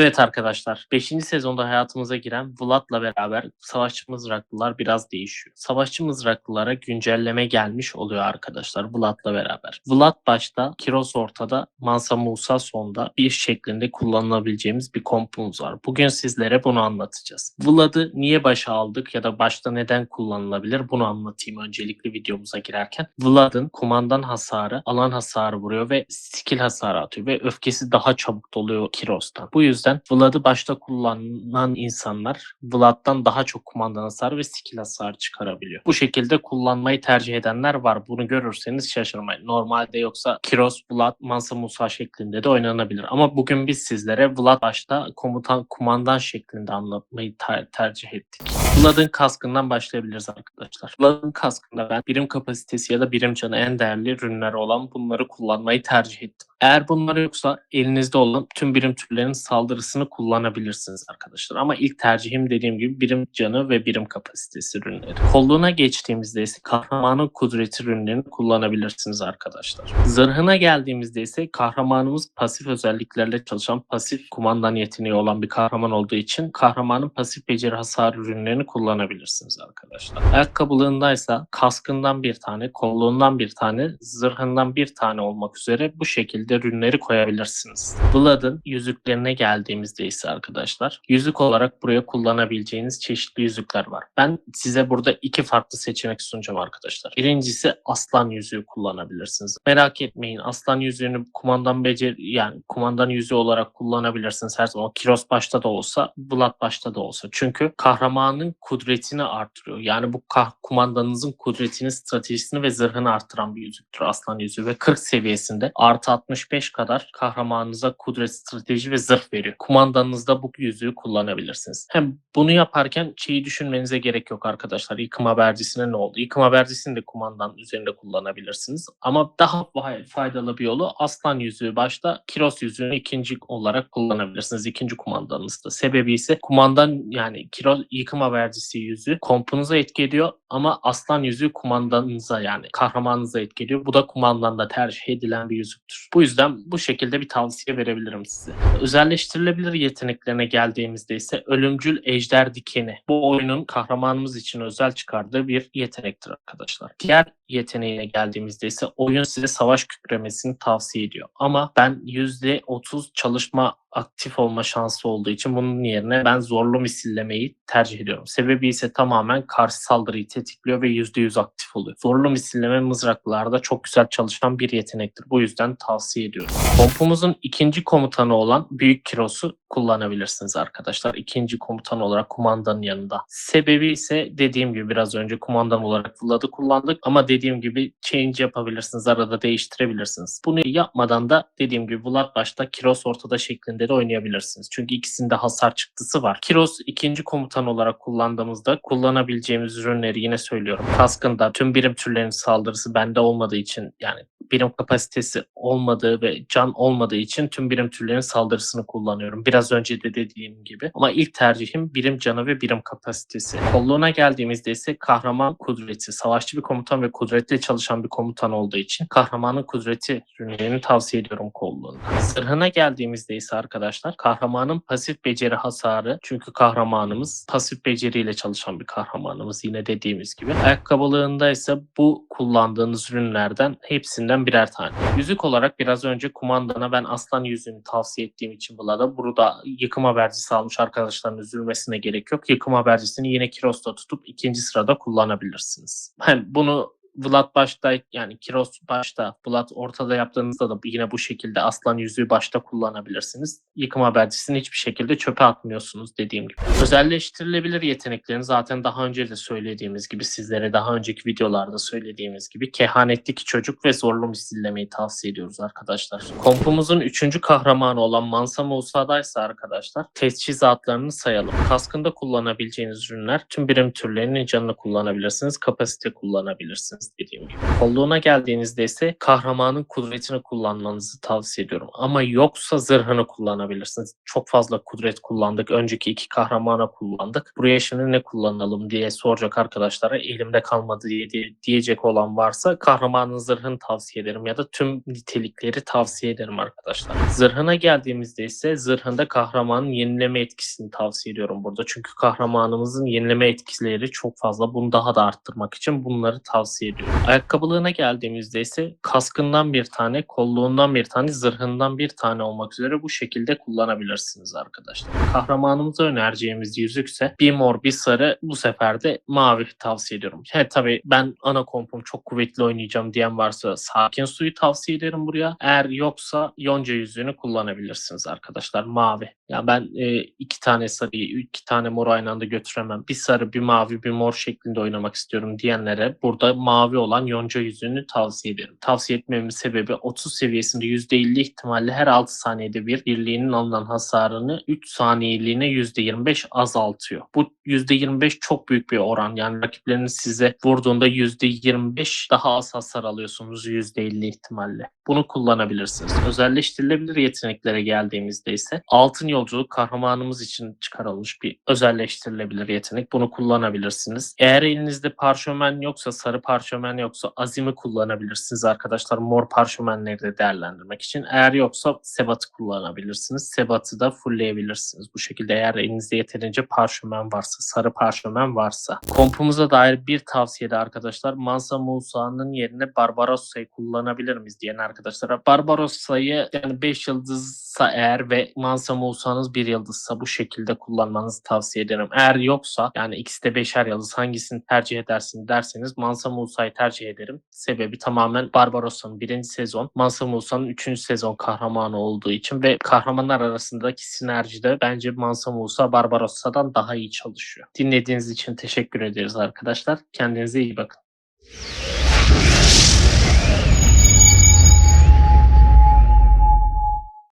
Evet arkadaşlar, 5. sezonda hayatımıza giren Vlad'la beraber savaşçı mızraklılar biraz değişiyor. Savaşçı mızraklılara güncelleme gelmiş oluyor arkadaşlar Vlad'la beraber. Vlad başta, Kiros ortada, Mansa Musa sonda bir şeklinde kullanılabileceğimiz bir kompumuz var. Bugün sizlere bunu anlatacağız. Vlad'ı niye başa aldık ya da başta neden kullanılabilir bunu anlatayım öncelikle videomuza girerken. Vlad'ın kumandan hasarı, alan hasarı vuruyor ve skill hasarı atıyor ve öfkesi daha çabuk doluyor Kiros'tan. Bu yüzden Vlad'ı başta kullanan insanlar Vlad'dan daha çok kumandan hasarı ve skill hasarı çıkarabiliyor. Bu şekilde kullanmayı tercih edenler var. Bunu görürseniz şaşırmayın. Normalde yoksa Kiros, Vlad, Mansa Musa şeklinde de oynanabilir. Ama bugün biz sizlere Vlad başta komutan, kumandan şeklinde anlatmayı ter- tercih ettik. Vlad'ın kaskından başlayabiliriz arkadaşlar. Vlad'ın kaskında ben birim kapasitesi ya da birim canı en değerli ürünler olan bunları kullanmayı tercih ettim. Eğer bunlar yoksa elinizde olan tüm birim türlerinin saldırısını kullanabilirsiniz arkadaşlar. Ama ilk tercihim dediğim gibi birim canı ve birim kapasitesi ürünleri. Kolluğuna geçtiğimizde ise kahramanın kudreti ürünlerini kullanabilirsiniz arkadaşlar. Zırhına geldiğimizde ise kahramanımız pasif özelliklerle çalışan pasif kumandan yeteneği olan bir kahraman olduğu için kahramanın pasif beceri hasar ürünlerini kullanabilirsiniz arkadaşlar. Ayakkabılığındaysa kaskından bir tane, kolluğundan bir tane, zırhından bir tane olmak üzere bu şekilde ürünleri koyabilirsiniz. Vlad'ın yüzüklerine geldiğimizde ise arkadaşlar yüzük olarak buraya kullanabileceğiniz çeşitli yüzükler var. Ben size burada iki farklı seçenek sunacağım arkadaşlar. Birincisi aslan yüzüğü kullanabilirsiniz. Merak etmeyin aslan yüzüğünü kumandan beceri yani kumandan yüzüğü olarak kullanabilirsiniz her zaman. Kiros başta da olsa, Vlad başta da olsa. Çünkü kahramanın kudretini artırıyor. Yani bu kah- kumandanınızın kudretini, stratejisini ve zırhını artıran bir yüzüktür aslan yüzüğü ve 40 seviyesinde artı 65 kadar kahramanınıza kudret, strateji ve zırh veriyor. Kumandanınızda bu yüzüğü kullanabilirsiniz. Hem bunu yaparken şeyi düşünmenize gerek yok arkadaşlar. Yıkım habercisine ne oldu? Yıkım habercisini de kumandan üzerinde kullanabilirsiniz. Ama daha fay- faydalı bir yolu aslan yüzüğü başta Kiros yüzüğünü ikinci olarak kullanabilirsiniz. ikinci kumandanınızda. Sebebi ise kumandan yani Kiros yıkım habercisi yüzüğü kompunuza etki ediyor ama aslan yüzüğü kumandanınıza yani kahramanınıza etki ediyor. Bu da kumandanda tercih edilen bir yüzüktür. Bu yüzden bu şekilde bir tavsiye verebilirim size. Özelleştirilebilir yeteneklerine geldiğimizde ise ölümcül ejder dikeni. Bu oyunun kahramanımız için özel çıkardığı bir yetenektir arkadaşlar. Diğer yeteneğine geldiğimizde ise oyun size savaş kükremesini tavsiye ediyor. Ama ben %30 çalışma aktif olma şansı olduğu için bunun yerine ben zorlu misillemeyi tercih ediyorum. Sebebi ise tamamen karşı saldırıyı tetikliyor ve %100 aktif oluyor. Zorlu misilleme mızraklarda çok güzel çalışan bir yetenektir. Bu yüzden tavsiye ediyorum. Kompumuzun ikinci komutanı olan Büyük Kiros'u kullanabilirsiniz arkadaşlar. İkinci komutan olarak kumandanın yanında. Sebebi ise dediğim gibi biraz önce kumandan olarak Vlad'ı kullandık ama dediğim gibi change yapabilirsiniz. Arada değiştirebilirsiniz. Bunu yapmadan da dediğim gibi Vlad başta Kiros ortada şeklinde de oynayabilirsiniz. Çünkü ikisinde hasar çıktısı var. Kiros ikinci komutan olarak kullandığımızda kullanabileceğimiz ürünleri yine söylüyorum. Kaskında tüm birim türlerinin saldırısı bende olmadığı için yani birim kapasitesi olmadığı ve can olmadığı için tüm birim türlerinin saldırısını kullanıyorum. Biraz önce de dediğim gibi. Ama ilk tercihim birim canı ve birim kapasitesi. Kolluğuna geldiğimizde ise kahraman kudreti. Savaşçı bir komutan ve kudretle çalışan bir komutan olduğu için kahramanın kudreti ürünlerini tavsiye ediyorum kolluğunda. Zırhına geldiğimizde ise arkadaşlar kahramanın pasif beceri hasarı. Çünkü kahramanımız pasif beceriyle çalışan bir kahramanımız yine dediğimiz gibi. Ayakkabılığında ise bu kullandığınız ürünlerden hepsinden birer tane. Yüzük olarak biraz önce kumandana ben aslan yüzüğünü tavsiye ettiğim için Vlad'a burada yıkım habercisi almış arkadaşların üzülmesine gerek yok. Yıkım habercisini yine Kiros'ta tutup ikinci sırada kullanabilirsiniz. Hem bunu Vlad başta yani Kiros başta Vlad ortada yaptığınızda da yine bu şekilde aslan yüzüğü başta kullanabilirsiniz. Yıkım habercisini hiçbir şekilde çöpe atmıyorsunuz dediğim gibi. Özelleştirilebilir yeteneklerini zaten daha önce de söylediğimiz gibi sizlere daha önceki videolarda söylediğimiz gibi kehanetteki çocuk ve zorlu misillemeyi tavsiye ediyoruz arkadaşlar. Kompumuzun üçüncü kahramanı olan Mansa Musa'daysa arkadaşlar teçhizatlarını sayalım. Kaskında kullanabileceğiniz ürünler tüm birim türlerinin canını kullanabilirsiniz. Kapasite kullanabilirsiniz. Dediğim gibi. Kolluğuna geldiğinizde ise kahramanın kudretini kullanmanızı tavsiye ediyorum. Ama yoksa zırhını kullanabilirsiniz. Çok fazla kudret kullandık. Önceki iki kahramana kullandık. Buraya şimdi ne kullanalım diye soracak arkadaşlara elimde kalmadı diye- diyecek olan varsa kahramanın zırhını tavsiye ederim ya da tüm nitelikleri tavsiye ederim arkadaşlar. Zırhına geldiğimizde ise zırhında kahramanın yenileme etkisini tavsiye ediyorum burada. Çünkü kahramanımızın yenileme etkileri çok fazla. Bunu daha da arttırmak için bunları tavsiye ediyorum. Ayakkabılığına geldiğimizde ise kaskından bir tane, kolluğundan bir tane, zırhından bir tane olmak üzere bu şekilde kullanabilirsiniz arkadaşlar. Kahramanımıza önereceğimiz yüzükse bir mor bir sarı bu sefer de mavi tavsiye ediyorum. He tabii ben ana kompum çok kuvvetli oynayacağım diyen varsa sakin suyu tavsiye ederim buraya. Eğer yoksa yonca yüzüğünü kullanabilirsiniz arkadaşlar mavi. Ya ben e, iki tane sarıyı, iki tane mor aynı anda götüremem. Bir sarı, bir mavi, bir mor şeklinde oynamak istiyorum diyenlere burada mavi olan yonca yüzüğünü tavsiye ederim. Tavsiye etmemin sebebi 30 seviyesinde %50 ihtimalle her 6 saniyede bir birliğinin alınan hasarını 3 saniyeliğine %25 azaltıyor. Bu %25 çok büyük bir oran. Yani rakipleriniz size vurduğunda %25 daha az hasar alıyorsunuz %50 ihtimalle. Bunu kullanabilirsiniz. Özelleştirilebilir yeteneklere geldiğimizde ise altın yolculuk kahramanımız için çıkarılmış bir özelleştirilebilir yetenek. Bunu kullanabilirsiniz. Eğer elinizde parşömen yoksa, sarı parşömen yoksa azimi kullanabilirsiniz arkadaşlar. Mor parşömenleri de değerlendirmek için. Eğer yoksa sebatı kullanabilirsiniz. Sebatı da fullleyebilirsiniz. Bu şekilde eğer elinizde yeterince parşömen varsa, sarı parşömen varsa. Kompumuza dair bir tavsiye de arkadaşlar Mansa Musa'nın yerine Barbarossa'yı kullanabilir miyiz diyen arkadaşlara. Barbarossa'yı yani 5 yıldızsa eğer ve Mansa Musa'nız 1 yıldızsa bu şekilde kullanmanızı tavsiye ederim. Eğer yoksa yani ikisi de 5'er yıldız hangisini tercih edersin derseniz Mansa Musa'yı tercih ederim. Sebebi tamamen Barbarossa'nın 1. sezon, Mansa Musa'nın 3. sezon kahramanı olduğu için ve kahramanlar arasındaki sinerjide bence Mansa Musa Barbarossa'dan daha iyi çalışıyor. Dinlediğiniz için teşekkür ederiz arkadaşlar. Kendinize iyi bakın.